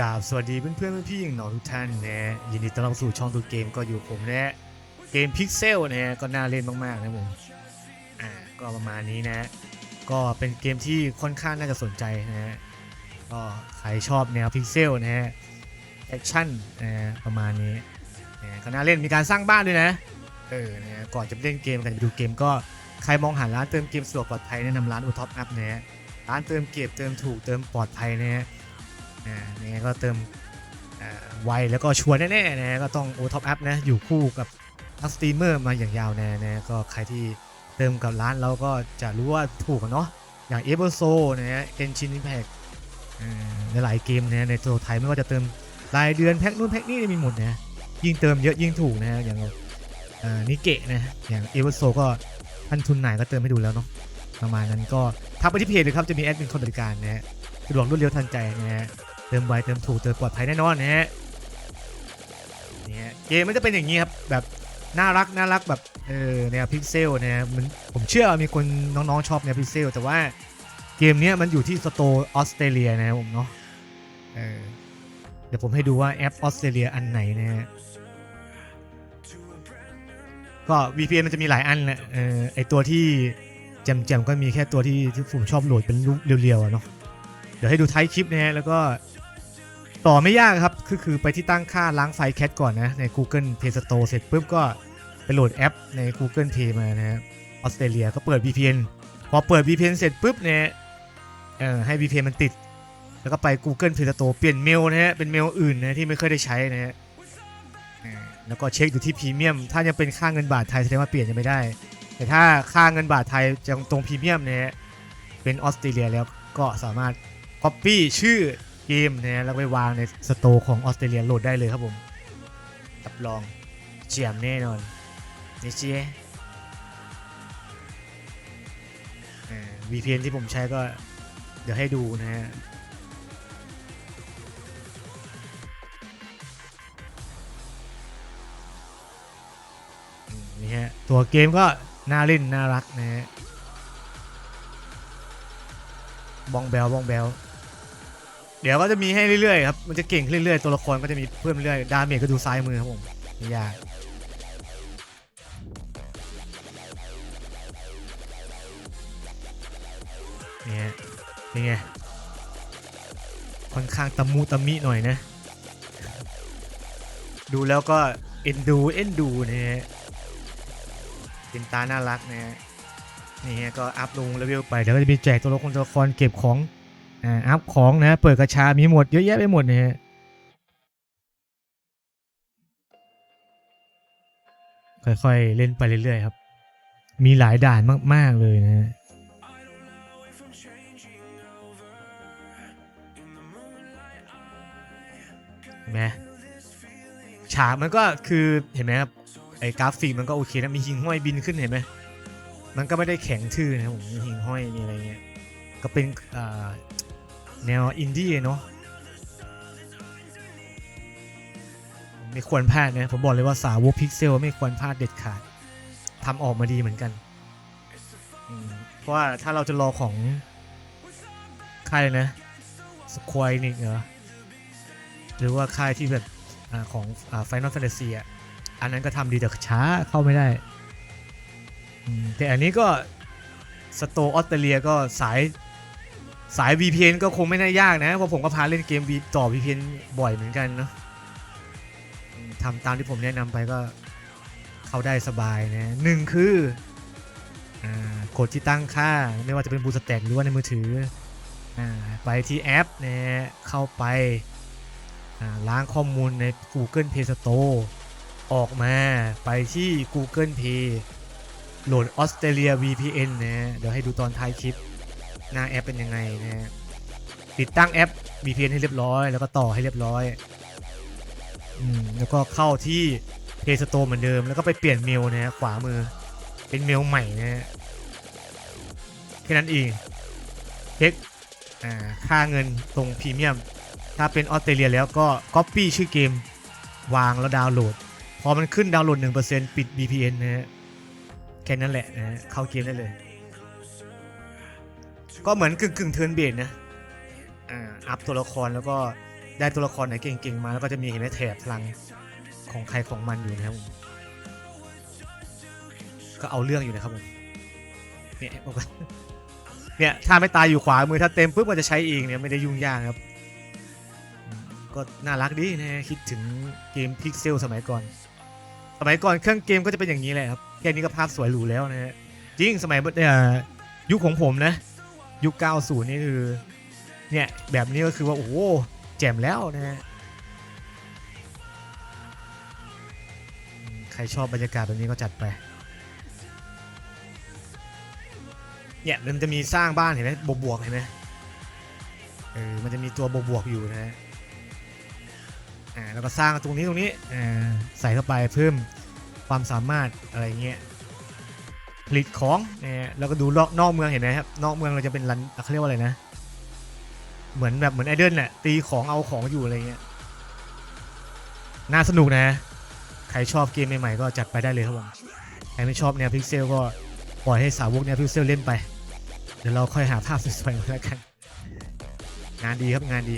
กราบสวัสดีเพื่อนเพื่อนพี่ๆน้องทุกท่านนะฮะยินดีต้อนรับสู่ช่องตัวเกมก็อยู่ผมนะฮะเกมพิกเซลนะฮะก็น่าเล่นมากๆนะผมอ่าก็ประมาณนี้นะ ก็เป็นเกมที่ค่อนข้างน่าจะสนใจนะฮะก็ใครชอบแนวพิกเซลนะฮะแอคชั่นนะฮะประมาณนี้นะก็น่าเล่นมีการสร้างบ้านด้วยนะเออนะฮะก่อนจะไปเล่นเกมกันไปดูเกมก็ใครมองหาร้านเติมเกมสะดวกปลอดภัยแนะนำร้านอุท็อปอัพนะฮะร้านเติมเก็บเติมถูกเติมปลอดภัยนะฮะ อ่ายังไงก็เติมไวแล้วก็ชัวร์แน่ๆนะก็ต้องโอท็อปแอปนะอยู่คู่กับนักสตรีมเมอร์มาอย่างยาวนานะก็ใครที่เติมกับร้านเราก็จะรู้ว่าถูกเนาะอย่างเอเวอร์โซนะฮะเกนชินอิแพกหลายเกมนะในตัวไทยไม่ว่าจะเติมรายเดือนแพ็คนู่นแพ็คนี่มีหมดนะยิ่งเติมเยอะยิ่งถูกนะอย่างอ่านิเกะนะอย่างเอเวอร์โซก็ท่านทุนไหนก็เติมให้ดูแล้วเนาะประมาณนั้นก็ทักไปที่เพจเลยครับจะมีแอดมินคนบริการนะฮะสะดวกรวดเร็วทันใจนะฮะ เติมไวเติมถูกเติมปลอดภัยแน่นอนนะฮะนี่ฮะเกมมันจะเป็นอย่างนี้ครับแบบน่ารักน่ารักแบบเออแนวพิกเซลนะฮะมันผมเชื่อมีคนน้องๆชอบแนวพิกเซลแต่ว่าเกมเนี้ยมันอยู่ที่สโตร์ออสเตรเลียนะครับผมเนาะเออเดี๋ยวผมให้ดูว่าแอปออสเตรเลียอันไหนนะฮะก็ VPN มันจะมีหลายอันแหละเออไอตัวที่แจมๆก็มีแค่ตัวที่ที่ผมชอบโหลดเป็นรูปเรียวๆอะเนาะ เดี๋ยวให้ดูท้ายคลิปนะฮะแล้วก็ต่อไม่ยากครับคือคือไปที่ตั้งค่าล้างไฟแคทก่อนนะ ใน Google Play Store เสร็จปุ๊บก็ไปโหลดแอปใน Google Play มานะฮะออสเตรเลียก็เปิด VPN พอเปิด VPN เสร็จปุ๊บเนี่ยเออให้ VPN มันติด แล้วก็ไป Google Play Store เปลี่ยนเมลนะฮะเป็นเมลอื่นนะที่ไม่เคยได้ใช้นะฮะแล้วก็เช็คอยู่ที่พรีเมียม ถ้ายังเป็นค่าเงินบาทไทยแสดงว่าเปลี่ยนยังไม่ได้ แต่ถ้าค่าเงินบาทไทยจะตรงพรีเมียมเนี่ยเป็นออสเตรเลียแล้วก็สามารถ Copy ชื่อเกมนะฮะแล้วไปวางในสโตร์ของออสเตรเลียโหลดได้เลยครับผมรับรองเจียมแน่นอนนี่เชียอ่า VPN ที่ผมใช้ก็เดี๋ยวให้ดูนะฮะนี่ฮะ ตัวเกมก็น่าเล่นน่ารักนะฮะ บองแบลบองแบล เดี๋ยวก็จะมีให้เรื่อยๆครับ มันจะเก่งขึ้นเรื่อยๆ ตัวละครก็จะมีเพิ่มเรื่อยๆ ดาเมจก็ดูซ้ายมือครับผมไม่ยากนี่ฮะเป็นไง ค่อนข้างตะมุตะมิหน่อยนะ ดูแล้วก็เอ็นดูเอ็นดูนะฮะเป็นตาน่ารักนะฮะนี่ฮะก็อัพลงเลเวลไป เดี๋ยวก็จะมีแจกตัวละครตัวละครเก็บของ อ่าอัพของนะ เปิดกระชา มีหมดเยอะแยะไปหมดนะฮะค่อยๆ เล่นไปเรื่อยๆครับ มีหลายด่านมากๆเลยนะฮะเห็นไหมฉากมันก็คือเห็นไหมครับไอ้กราฟิกมันก็โอเคนะมีหิงห้อยบินขึ้นเห็นไหมมันก็ไม่ได้แข็งทื่อนะผมมีหิงห้อยมีอะไรเงี้ยก็เป็นอ่า แนวอินดี้เนาะไม่ควรพลาดนะผมบอกเลยว่าสาวกพิกเซลไม่ควรพลาดเด็ดขาดทำออกมาดีเหมือนกัน เพราะว่าถ้าเราจะรอของค่ายนะสควอยนิกเหรอหรือว่าค่ายที่แบบอของอ่า Final Fantasy อะอันนั้นก็ทำดีแต่ช้าเข้าไม่ได้ แต่อันนี้ก็สโตออสเตรเลียก็สาย สาย VPN ก็คงไม่น่ายากนะ เพราะผมก็พาเล่นเกมต่อ VPN บ่อยเหมือนกันเนาะทำตามที่ผมแนะนำไปก็เข้าได้สบายนะหนึ่งคืออกดที่ตั้งค่าไม่ว่าจะเป็นบูสแต็กหรือว่าในมือถืออไปที่แอปนะเข้าไปล้างข้อมูลใน Google Play Store ออกมาไปที่ Google Play โหลดออสเตรเลีย VPN นะเดี๋ยวให้ดูตอนท้ายคลิป หน้าแอปเป็นยังไงนะฮะติดตั้งแอป VPN ให้เรียบร้อย แล้วก็ต่อให้เรียบร้อยอืมแล้วก็เข้าที่ Play Store เหมือนเดิม แล้วก็ไปเปลี่ยนเมลนะฮะขวามือ เป็นเมลใหม่นะฮะแค่นั้นเองเช็คอ่าค่าเงินตรงพรีเมียม ถ้าเป็นออสเตรเลียแล้วก็ Copy ชื่อเกมวางแล้วดาวน์โหลด พอมันขึ้นดาวน์โหลด 1%ปิด VPN นะฮะแค่นั้นแหละนะฮะเข้าเกมได้เลย ก็เหมือนกึ่งกึ่งเทิร์นเบดนะอ่าอัพตัวละครแล้วก็ได้ตัวละครไหนเก่งๆมาแล้วก็จะมีเห็นไหมแถบพลังของใครของมันอยู่นะครับก็เอาเรื่องอยู่นะครับผมเนี่ยบอกว่าเนี่ยถ้าไม่ตายอยู่ขวามือถ้าเต็มปุ๊บมันจะใช้เองเนี่ยไม่ได้ยุ่งยากครับ ก็น่ารักดีนะคิดถึงเกมพิกเซลสมัยก่อน สมัยก่อนเครื่องเกมก็จะเป็นอย่างนี้แหละครับแค่นี้ก็ภาพสวยหรูแล้วนะฮะจริงสมัยเนี่ยยุคของผมนะ ยุค 90 นี่คือ เนี่ย แบบนี้ก็คือว่า โอ้โหแจ่มแล้วนะฮะ ใครชอบบรรยากาศแบบนี้ก็จัดไป เนี่ยมันจะมีสร้างบ้านเห็นไหมบวกๆเห็นไหมเออมันจะมีตัวบวกๆอยู่นะฮะอ่าแล้วก็สร้างตรงนี้ตรงนี้อ่าใส่เข้าไปเพิ่มความสามารถอะไรเงี้ย ผลิตของเนะฮะแล้วก็ดูรอบนอกเมืองเห็นไหมครับนอกเมืองเราจะเป็นรันเขาเรียกว่าอะไรนะ เหมือนแบบเหมือนไอเดิลแหละตีของเอาของอยู่อะไรเงี้ยน่าสนุกนะ ใครชอบเกมใหม่ๆก็จัดไปได้เลยครับผมใครไม่ชอบแนวพิกเซลก็ปล่อยให้สาวกแนวพิกเซลเล่นไป เดี๋ยวเราค่อยหาภาพสวยๆมาแล้วกัน งานดีครับงานดี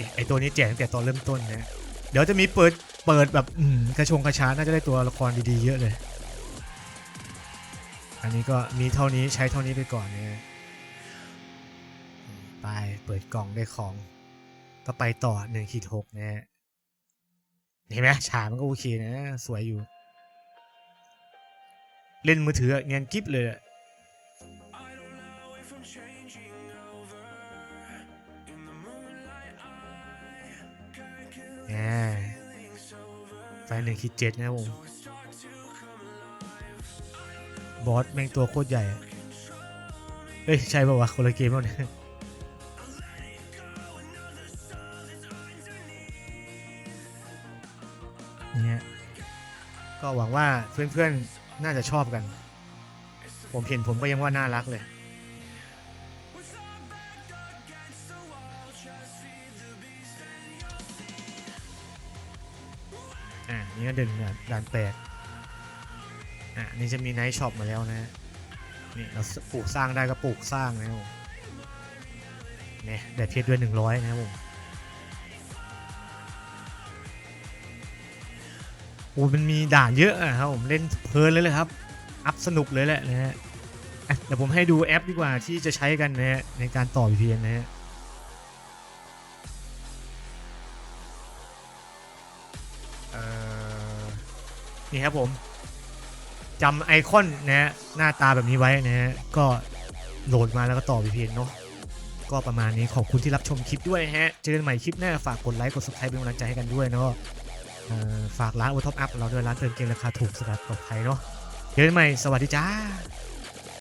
นี่ไอตัวนี้แจกตั้งแต่ตอนเริ่มต้นนะเดี๋ยวจะมีเปิดเปิดแบบอืกระชงกระช้าน่าจะได้ตัวละครดีๆเยอะเลย อันนี้ก็มีเท่านี้ใช้เท่านี้ไปก่อนนะไปเปิดกล่องได้ของ ก็ไปต่อหนึ่งขีดหกนะฮะเห็นไหมฉากมันก็โอเคนะ สวยอยู่ เล่นมือถือเนียนกิ๊บเลยอะ ไฟหนึ่งขีดเจ็ดนะผมบอสแม่งตัวโคตรใหญ่เอ้ย ใช่ป่าวะคนละเกมแล้วเนี่ยเนี่ยก็หวังว่าเพื่อนๆ น่าจะชอบกัน ผมเห็นผมก็ยังว่าน่ารักเลย นี่ก็เดินด่านด่านแปดอะนี่จะมีไนท์ช็อปมาแล้วนะนี่เราปลูกสร้างได้ก็ปลูกสร้างนะผมเนี่ยได้เพชรด้วยหนึ่งร้อยนะผมโอ้มันมีด่านเยอะอะครับผมเล่นเพลินเลยเลยครับ อัพสนุกเลยแหละนะฮะอะเดี๋ยวผมให้ดูแอปดีกว่าที่จะใช้กันนะฮะในการต่อ VPN นะฮะ นี่ครับผมจำไอคอนนะฮะหน้าตาแบบนี้ไว้นะฮะก็โหลดมาแล้วก็ต่อ VPN เนาะก็ประมาณนี้ขอบคุณที่รับชมคลิปด้วยฮะเจอกันใหม่คลิปหน้าฝากกดไลค์กด subscribe เป็นกำลังใจให้กันด้วยเนาะฝากร้านโอท็อปอัพเราด้วยร้านเติมเกมราคาถูกสกัดปลอดภัยเนาะเจอกันใหม่สวัสดีจ้า